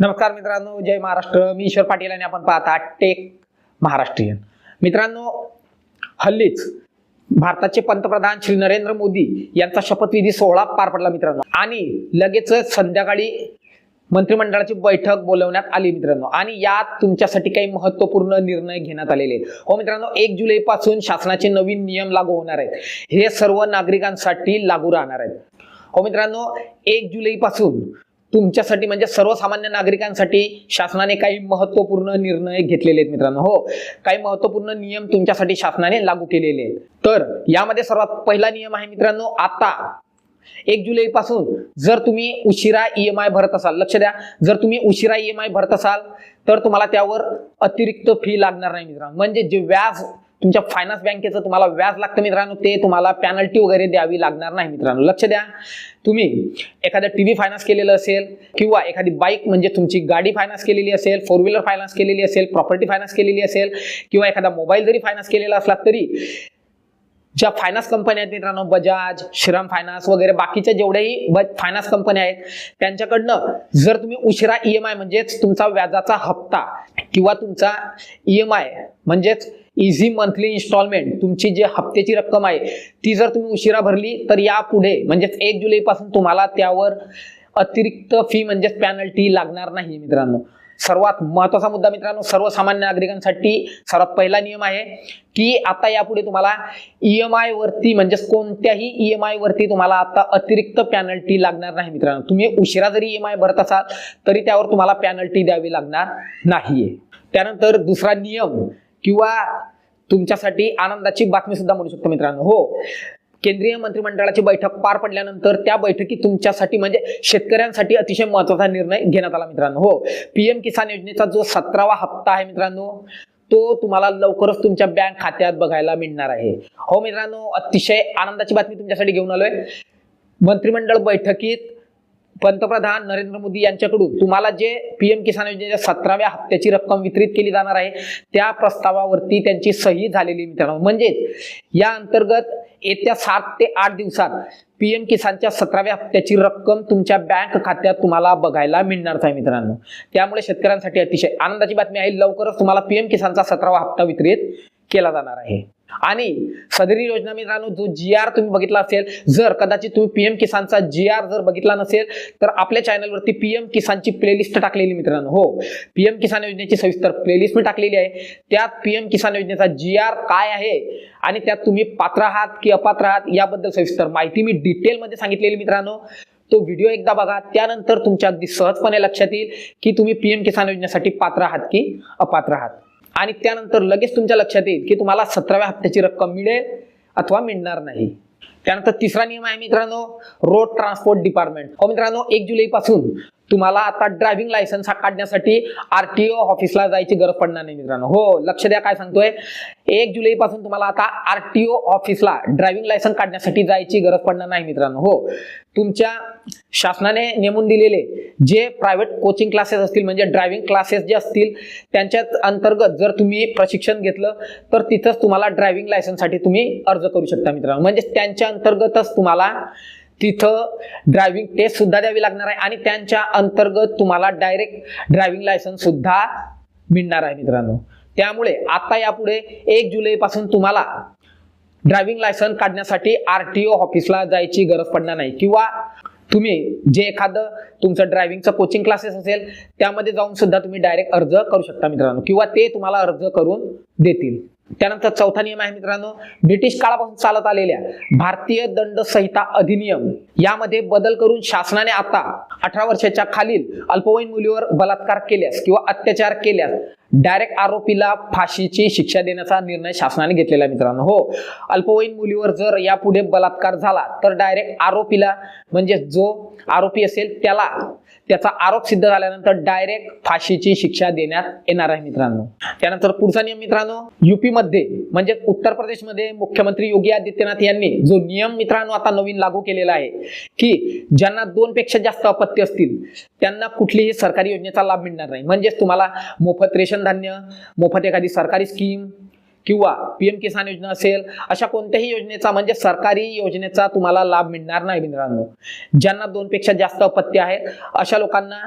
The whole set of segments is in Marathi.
नमस्कार मित्रांनो जय महाराष्ट्र. मी ईश्वर पाटील आणि आपण पाहता टेक महाराष्ट्रीयन. मित्रांनो हल्लीच भारताचे पंतप्रधान श्री नरेंद्र मोदी यांचा शपथविधी सोहळा पार पडला मित्रांनो. आणि लगेचच संध्याकाळी मंत्रिमंडळाची बैठक बोलवण्यात आली मित्रांनो. आणि यात तुमच्यासाठी काही महत्त्वपूर्ण निर्णय घेण्यात आलेले आहेत. हो मित्रांनो एक जुलै पासून शासनाचे नवीन नियम लागू होणार आहेत. हे सर्व नागरिकांसाठी लागू राहणार आहेत. हो मित्रांनो एक जुलै पासून तुमच्यासाठी म्हणजे सर्वसामान्य नागरिकांसाठी शासनाने काही महत्त्वपूर्ण निर्णय घेतलेले आहेत मित्रांनो. हो काही महत्त्वपूर्ण नियम तुमच्यासाठी शासनाने लागू केलेले आहेत. तर यामध्ये सर्वात पहिला नियम आहे मित्रांनो आता. एक जुलै पासून जर तुम्ही उशिरा ई एम आय भरत असाल लक्ष द्या. जर तुम्ही उशिरा ई एम आय भरत असाल तर तुम्हाला त्यावर अतिरिक्त फी लागणार नाही मित्रांनो. म्हणजे जे व्याज तुमच्या फायनान्स बँकेचं तुम्हाला व्याज लागतं मित्रांनो ते तुम्हाला पॅनल्टी वगैरे द्यावी लागणार नाही मित्रांनो. लक्ष द्या. तुम्ही एखादं टीव्ही फायनान्स केलेलं असेल किंवा एखादी बाईक म्हणजे तुमची गाडी फायनान्स केलेली असेल फोर व्हीलर फायनान्स केलेली असेल प्रॉपर्टी फायनान्स केलेली असेल किंवा एखादा मोबाईल जरी फायनान्स केलेला असला तरी ज्या फायनान्स कंपन्या आहेत मित्रांनो बजाज श्रीराम फायनान्स वगैरे बाकीच्या जेवढ्याही फायनान्स कंपन्या आहेत त्यांच्याकडनं जर तुम्ही उशिरा ई एम आय म्हणजेच तुमचा व्याजाचा हप्ता किंवा तुमचा ई एम आय म्हणजेच इझी मंथली इन्स्टॉलमेंट तुमची जी हप्त्याची रक्कम आहे ती जर तुम्ही उशिरा भरली तर यापुढे म्हणजेच एक जुलैपासून तुम्हाला त्यावर अतिरिक्त फी म्हणजेच पॅनल्टी लागणार नाही मित्रांनो. सर्वात महत्त्वाचा मुद्दा मित्रांनो सर्वसामान्य नागरिकांसाठी सर्वात पहिला नियम आहे की आता यापुढे तुम्हाला ई एम आय वरती म्हणजेच कोणत्याही ई एम आय वरती तुम्हाला आता अतिरिक्त पॅनल्टी लागणार नाही मित्रांनो. तुम्ही उशिरा जरी ई एम आय भरत असाल तरी त्यावर तुम्हाला पॅनल्टी द्यावी लागणार नाहीये. त्यानंतर दुसरा नियम किंवा तुमच्यासाठी आनंदाची बातमी सुद्धा म्हणू शकतो मित्रांनो. हो. केंद्रीय मंत्रिमंडळाची बैठक पार पडल्यानंतर त्या बैठकीत तुमच्यासाठी म्हणजे शेतकऱ्यांसाठी अतिशय महत्त्वाचा निर्णय घेण्यात आला मित्रांनो. हो. पीएम किसान योजनेचा जो सतरावा हप्ता आहे मित्रांनो तो तुम्हाला लवकरच तुमच्या बँक खात्यात बघायला मिळणार आहे. हो मित्रांनो अतिशय आनंदाची बातमी तुमच्यासाठी घेऊन आलोय. मंत्रिमंडळ बैठकीत पंतप्रधान नरेंद्र मोदी यांच्याकडून तुम्हाला जे पीएम किसान योजनेच्या सतराव्या हप्त्याची रक्कम वितरित केली जाणार आहे त्या प्रस्तावावरती त्यांची सही झालेली मित्रांनो. म्हणजेच या अंतर्गत येत्या सात ते आठ दिवसात पीएम किसानच्या सतराव्या हप्त्याची रक्कम तुमच्या बँक खात्यात तुम्हाला बघायला मिळणारच आहे मित्रांनो. त्यामुळे शेतकऱ्यांसाठी अतिशय आनंदाची बातमी आहे. लवकरच तुम्हाला पीएम किसानचा सतरावा हप्ता वितरित केला जाणार आहे. आणि सदरी योजना मित्रांनो जो जी आर तुम्ही बघितला असेल जर कदाचित तुम्ही पीएम किसानचा जी आर जर बघितला नसेल तर आपल्या चॅनलवरती पीएम किसानची प्लेलिस्ट टाकलेली मित्रांनो हो. पीएम किसान योजनेची सविस्तर प्लेलिस्ट मी टाकलेली आहे. त्यात पीएम किसान योजनेचा जी आर काय आहे आणि त्यात तुम्ही पात्र आहात की अपात्र आहात याबद्दल सविस्तर माहिती मी डिटेलमध्ये सांगितलेली मित्रांनो. तो व्हिडिओ एकदा बघा त्यानंतर तुमच्या अगदी सहजपणे लक्षात येईल की तुम्ही पीएम किसान योजनेसाठी पात्र आहात की अपात्र आहात. आणि त्यानंतर लगेच तुमच्या लक्षात येईल की तुम्हाला सतराव्या हप्त्याची रक्कम मिळेल अथवा मिळणार नाही. त्यानंतर तिसरा नियम आहे मित्रांनो रोड ट्रान्सपोर्ट डिपार्टमेंट हो मित्रांनो एक जुलै पासून तुम्हाला आता ड्रायव्हिंग लायसन्स हा काढण्यासाठी आरटीओ ऑफिसला जायची गरज पडणार नाही मित्रांनो. हो लक्ष द्या काय सांगतोय. एक जुलै पासून तुम्हाला आता आरटीओ ऑफिसला ड्रायव्हिंग लायसन्स काढण्यासाठी जायची गरज पडणार नाही मित्रांनो. हो तुमच्या शासनाने नेमून दिलेले जे प्रायव्हेट कोचिंग क्लासेस असतील म्हणजे ड्रायव्हिंग क्लासेस जे असतील त्यांच्या अंतर्गत जर तुम्ही प्रशिक्षण घेतलं तर तिथंच तुम्हाला ड्रायव्हिंग लायसन्ससाठी तुम्ही अर्ज करू शकता मित्रांनो. म्हणजे त्यांच्या अंतर्गतच तुम्हाला तिथं ड्रायव्हिंग टेस्ट सुद्धा द्यावी लागणार आहे आणि त्यांच्या अंतर्गत तुम्हाला डायरेक्ट ड्रायव्हिंग लायसन्स सुद्धा मिळणार आहे मित्रांनो. त्यामुळे आता यापुढे एक जुलै पासून तुम्हाला ड्रायव्हिंग लायसन्स काढण्यासाठी आरटीओ ऑफिसला जायची गरज पडणार नाही. किंवा तुम्ही जे एखादं तुमचं ड्रायव्हिंगचं कोचिंग क्लासेस असेल त्यामध्ये जाऊन सुद्धा तुम्ही डायरेक्ट अर्ज करू शकता मित्रांनो. किंवा ते तुम्हाला अर्ज करून देतील. त्यानंतर चौथा नियम आहे मित्रांनो ब्रिटिश काळापासून चालत आलेल्या भारतीय दंड संहिता अधिनियम. यामध्ये बदल करून शासनाने आता अठरा वर्षाच्या खालील अल्पवयीन मुलीवर बलात्कार केल्यास किंवा अत्याचार केल्यास डायरेक्ट आरोपीला फाशीची शिक्षा देण्याचा निर्णय शासनाने घेतलेला मित्रांनो. हो अल्पवयीन मुलीवर जर यापुढे बलात्कार झाला तर डायरेक्ट आरोपीला म्हणजे जो आरोपी असेल त्याला त्याचा आरोप सिद्ध झाल्यानंतर डायरेक्ट फाशीची शिक्षा देण्यात येणार आहे मित्रांनो. त्यानंतर पुढचा नियम मित्रांनो युपी मध्ये म्हणजे उत्तर प्रदेशमध्ये मुख्यमंत्री योगी आदित्यनाथ यांनी जो नियम मित्रांनो आता नवीन लागू केलेला आहे की ज्यांना दोन पेक्षा जास्त अपत्य असतील त्यांना कुठलीही सरकारी योजनेचा लाभ मिळणार नाही. म्हणजेच तुम्हाला मोफत रेशन धान्य मोफत एखादी सरकारी स्कीम किंवा पी एम किसान योजना असेल अशा कोणत्याही योजनेचा म्हणजे सरकारी योजनेचा तुम्हाला लाभ मिळणार नाही मित्रांनो. ज्यांना दोनपेक्षा जास्त अपत्य आहेत अशा लोकांना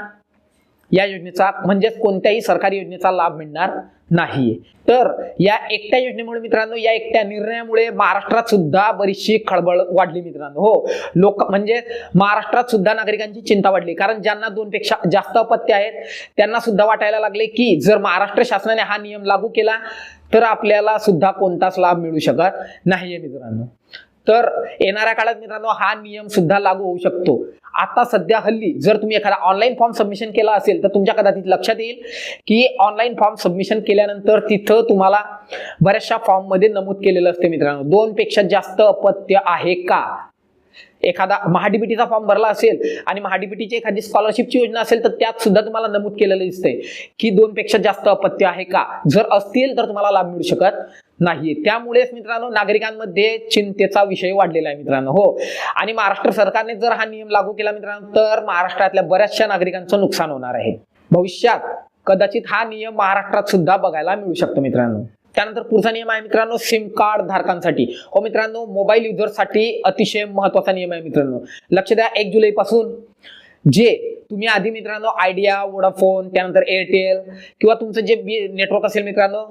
या योजनेचा म्हणजेच कोणत्याही सरकारी योजनेचा लाभ मिळणार नाहीये तर या एकट्या योजनेमुळे मित्रांनो या एकट्या निर्णयामुळे महाराष्ट्रात सुद्धा बरीचशी खळबळ वाढली मित्रांनो. हो लोक म्हणजे महाराष्ट्रात सुद्धा नागरिकांची चिंता वाढली. कारण ज्यांना दोनपेक्षा जास्त अपत्य आहेत त्यांना सुद्धा वाटायला लागले की जर महाराष्ट्र शासनाने हा नियम लागू केला तर आपल्याला सुद्धा कोणताच लाभ मिळू शकत नाहीये मित्रांनो. तर येणाऱ्या काळात मित्रांनो हा नियम सुद्धा लागू होऊ शकतो. आता सध्या हल्ली जर तुम्ही एखादा ऑनलाईन फॉर्म सबमिशन केला असेल तर तुमच्या कदाचित लक्षात येईल की ऑनलाईन फॉर्म सबमिशन केल्यानंतर तिथं तुम्हाला बऱ्याचशा फॉर्ममध्ये नमूद केलेलं असते मित्रांनो. दोनपेक्षा जास्त अपत्य आहे का? एखादा महाडीबीटीचा फॉर्म भरला असेल आणि महाडीबीटीची एखादी स्कॉलरशिपची योजना असेल तर त्यात सुद्धा तुम्हाला नमूद केलेलं दिसतंय की दोन पेक्षा जास्त अपत्य आहे का? जर असतील तर तुम्हाला लाभ मिळू शकत नाही त्यामुळेच मित्रांनो नागरिकांमध्ये चिंतेचा विषय वाढलेला आहे मित्रांनो हो. आणि महाराष्ट्र सरकारने जर हा नियम लागू केला मित्रांनो तर महाराष्ट्रातल्या बऱ्याचशा नागरिकांचं नुकसान होणार आहे. भविष्यात कदाचित हा नियम महाराष्ट्रात सुद्धा बघायला मिळू शकतो मित्रांनो. त्यानंतर पुढचा नियम आहे मित्रांनो सिम कार्ड धारकांसाठी. हो मित्रांनो मोबाईल युजरसाठी अतिशय महत्त्वाचा नियम आहे मित्रांनो. लक्ष द्या एक जुलै पासून जे तुम्ही आधी मित्रांनो आयडिया वोडाफोन त्यानंतर एअरटेल किंवा तुमचं जे नेटवर्क असेल मित्रांनो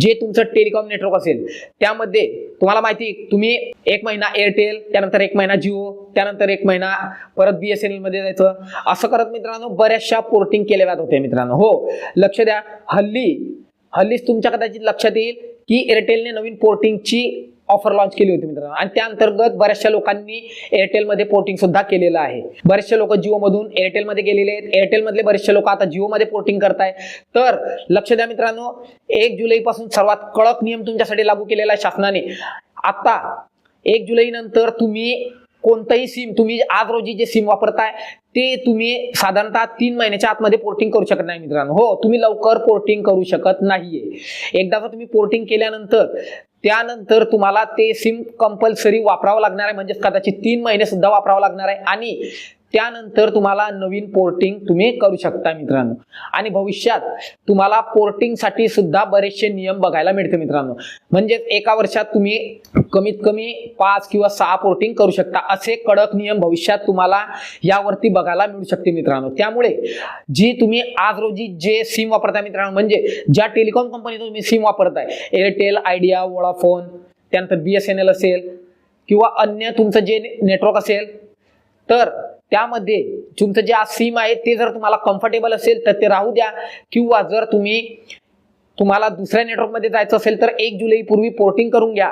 जे तुमचं टेलिकॉम नेटवर्क असेल त्यामध्ये तुम्हाला माहिती आहे, तुम्ही एक महिना एअरटेल त्यानंतर एक महिना जिओ त्यानंतर एक महिना परत बी एस एन एलमध्ये जायचं. असं करत मित्रांनो बऱ्याचशा पोर्टिंग केल्या जात होत्या मित्रांनो. हो लक्ष द्या हल्ली हल्लीच तुमच्या कदाचित लक्षात येईल की एअरटेलने नवीन पोर्टिंगची ऑफर लॉन्च केली होती मित्रांनो. आणि त्या अंतर्गत बऱ्याचशा लोकांनी एअरटेलमध्ये पोर्टिंग सुद्धा केलेलं आहे. बरेचसे लोक जिओ मधून गेलेले आहेत. एअरटेलमधले बरेचसे लोक आता जिओ मध्ये पोर्टिंग करताय तर लक्ष द्या मित्रांनो एक जुलै पासून सर्वात कडक नियम तुमच्यासाठी लागू केलेला आहे शासनाने. आता एक जुलै नंतर तुम्ही कोणतंही सिम तुम्ही आज रोजी जे सिम वापरताय ते तुम्ही साधारणतः तीन महिन्याच्या आतमध्ये पोर्टिंग करू शकत नाही मित्रांनो. हो तुम्ही लवकर पोर्टिंग करू शकत नाहीये. एकदा तुम्ही पोर्टिंग केल्यानंतर त्यानंतर तुम्हाला ते सिम कंपल्सरी वापरावं लागणार आहे. म्हणजेच कदाचित तीन महिने सुद्धा वापरावं लागणार आहे. आणि त्यानंतर तुम्हाला नवीन पोर्टिंग तुम्ही करू शकता मित्रांनो. आणि भविष्यात तुम्हाला पोर्टिंगसाठी सुद्धा बरेचसे नियम बघायला मिळते मित्रांनो. म्हणजेच एका वर्षात तुम्ही कमीत कमी पाच किंवा सहा पोर्टिंग करू शकता. असे कडक नियम भविष्यात तुम्हाला यावरती बघायला मिळू शकते मित्रांनो. त्यामुळे जी तुम्ही आज रोजी जे सिम वापरताय मित्रांनो म्हणजे ज्या टेलिकॉम कंपनीचं तुम्ही सिम वापरताय एअरटेल आयडिया वोडाफोन त्यानंतर बी एस एन एल असेल किंवा अन्य तुमचं जे नेटवर्क असेल तर त्यामध्ये तुमचं जे सीम सिम आहे ते जर तुम्हाला कम्फर्टेबल असेल तर ते राहू द्या. किंवा जर तुम्ही तुम्हाला दुसऱ्या नेटवर्कमध्ये जायचं असेल तर एक जुलै पूर्वी पोर्टिंग करून घ्या.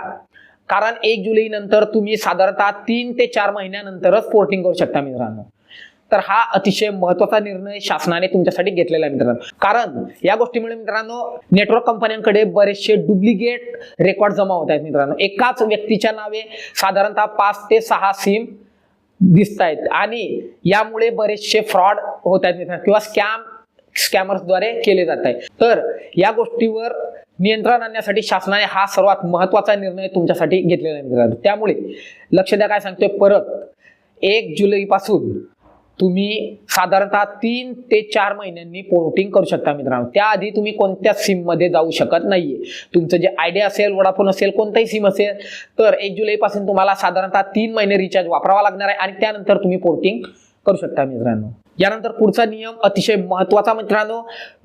कारण एक जुलैनंतर तुम्ही साधारणतः तीन ते चार महिन्यानंतरच पोर्टिंग करू शकता मित्रांनो. तर हा अतिशय महत्त्वाचा निर्णय शासनाने तुमच्यासाठी घेतलेला आहे मित्रांनो. कारण या गोष्टीमुळे मित्रांनो नेटवर्क कंपन्यांकडे बरेचसे डुप्लिकेट रेकॉर्ड जमा होत आहेत मित्रांनो. एकाच व्यक्तीच्या नावे साधारणतः पाच ते सहा सिम दिसत आहेत आणि यामुळे बरेचसे फ्रॉड होत आहेत किंवा स्कॅम स्कॅमर्सद्वारे केले जात आहे तर या गोष्टीवर नियंत्रण आणण्यासाठी शासनाने हा सर्वात महत्त्वाचा निर्णय तुमच्यासाठी घेतलेला त्यामुळे लक्ष द्या काय सांगतोय परत. एक जुलै पासून तुम्ही साधारणतः तीन ते चार महिन्यांनी पोर्टिंग करू शकता मित्रांनो. त्याआधी तुम्ही कोणत्या सिममध्ये जाऊ शकत नाहीये. तुमचं जे आयडिया असेल वडाफोन असेल कोणताही सिम असेल तर एक जुलैपासून तुम्हाला साधारणतः तीन महिने रिचार्ज वापरावा लागणार आहे आणि त्यानंतर तुम्ही पोर्टिंग करू शकता मित्रांनो. यानंतर पुढचा नियम अतिशय महत्त्वाचा मित्रांनो.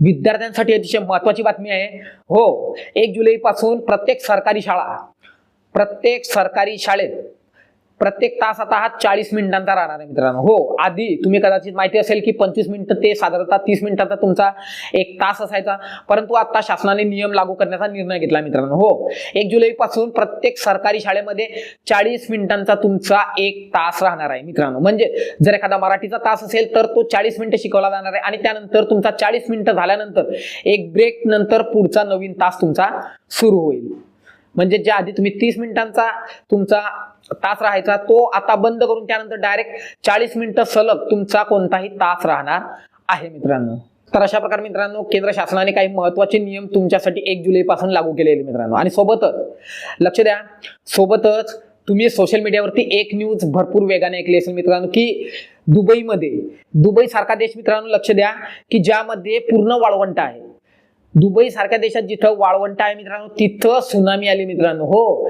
विद्यार्थ्यांसाठी अतिशय महत्वाची बातमी आहे. हो एक जुलैपासून प्रत्येक सरकारी शाळा प्रत्येक सरकारी शाळेत प्रत्येक तास आता हा चाळीस मिनिटांचा राहणार आहे मित्रांनो. हो आधी तुम्ही कदाचित माहिती असेल की पंचवीस मिनिटं ते साधारणतः तीस मिनिटाचा तुमचा एक तास असायचा. परंतु आता शासनाने नियम लागू करण्याचा निर्णय घेतला मित्रांनो. हो एक जुलै पासून प्रत्येक सरकारी शाळेमध्ये चाळीस मिनिटांचा तुमचा एक तास राहणार आहे मित्रांनो. म्हणजे जर एखादा मराठीचा तास असेल तर तो चाळीस मिनिटं शिकवला जाणार आहे आणि त्यानंतर तुमचा चाळीस मिनिटं झाल्यानंतर एक ब्रेक नंतर पुढचा नवीन तास तुमचा सुरू होईल. म्हणजे ज्या आधी तुम्ही तीस मिनिटांचा तुमचा तास राहायचा. तो आता बंद करून त्यानंतर डायरेक्ट चाळीस मिनिटं सलग तुमचा कोणताही तास राहणार आहे मित्रांनो. तर अशा प्रकारे मित्रांनो केंद्र शासनाने काही महत्त्वाचे नियम तुमच्यासाठी एक जुलै पासून लागू केलेले मित्रांनो. आणि सोबतच लक्ष द्या सोबतच तुम्ही सोशल मीडियावरती एक न्यूज भरपूर वेगाने ऐकली असेल मित्रांनो की दुबईमध्ये दुबई सारखा देश मित्रांनो लक्ष द्या की ज्यामध्ये पूर्ण वाळवंट आहे. दुबई सारख्या देशात जिथं वाळवंट आहे मित्रांनो तिथं सुनामी आली मित्रांनो. हो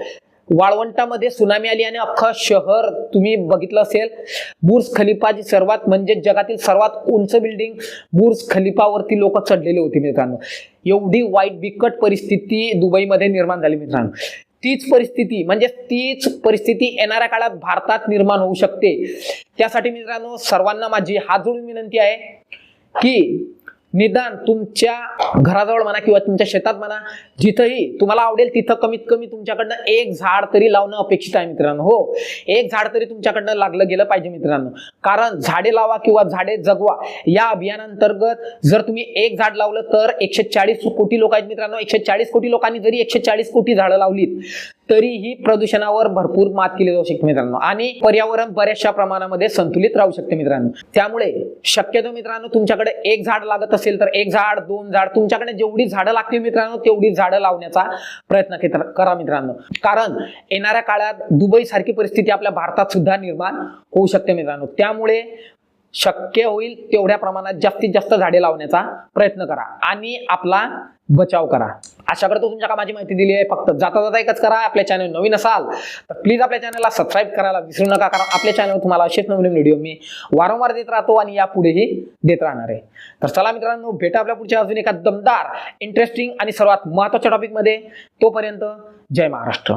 वाळवंटामध्ये सुनामी आली आणि अख्खं शहर तुम्ही बघितलं असेल बुर्ज खलिफाची सर्वात म्हणजे जगातील सर्वात उंच बिल्डिंग बुर्ज खलिफावरती लोक चढलेले होते मित्रांनो. एवढी वाईट बिकट परिस्थिती दुबईमध्ये निर्माण झाली मित्रांनो. तीच परिस्थिती म्हणजे तीच परिस्थिती येणाऱ्या काळात भारतात निर्माण होऊ शकते. त्यासाठी मित्रांनो सर्वांना माझी हात जोडून विनंती आहे की निदान तुमच्या घराजवळ म्हणा किंवा तुमच्या शेतात म्हणा जिथंही तुम्हाला आवडेल तिथं कमीत कमी तुमच्याकडनं एक झाड तरी लावणं अपेक्षित आहे मित्रांनो. हो एक झाड तरी तुमच्याकडनं लागलं गेलं पाहिजे मित्रांनो. कारण झाडे लावा किंवा झाडे जगवा या अभियानांतर्गत जर तुम्ही एक झाड लावलं तर एकशे चाळीस कोटी लोक आहेत मित्रांनो. एकशे चाळीस कोटी लोकांनी जरी एकशे चाळीस कोटी झाडं लावलीत तरीही प्रदूषणावर भरपूर मात केली जाऊ शकते मित्रांनो. आणि पर्यावरण बऱ्याचशा प्रमाणामध्ये संतुलित राहू शकते मित्रांनो. त्यामुळे शक्यतो मित्रांनो तुमच्याकडे एक झाड लागत असेल तर एक झाड दोन झाड तुमच्याकडे जेवढी झाडं लागतील मित्रांनो तेवढी झाडं लावण्याचा प्रयत्न करा मित्रांनो. कारण येणाऱ्या काळात दुबई सारखी परिस्थिती आपल्या भारतात सुद्धा निर्माण होऊ शकते मित्रांनो. त्यामुळे शक्य होईल तेवढ्या प्रमाणात जास्तीत जास्त झाडे लावण्याचा प्रयत्न करा आणि आपला बचाव करा. अशा करतो तुमच्या का माझी माहिती दिली आहे. फक्त जाता जाता एकच करा. आपल्या चॅनल नवीन असाल तर प्लीज आपल्या चॅनलला सबस्क्राईब करायला विसरू नका. कारण आपल्या चॅनल तुम्हाला असेच नवीन व्हिडिओ मी वारंवार देत राहतो आणि यापुढेही देत राहणार आहे. तर चला मित्रांनो भेटा आपल्या पुढच्या अजून एका दमदार इंटरेस्टिंग आणि सर्वात महत्त्वाच्या टॉपिकमध्ये तोपर्यंत जय महाराष्ट्र.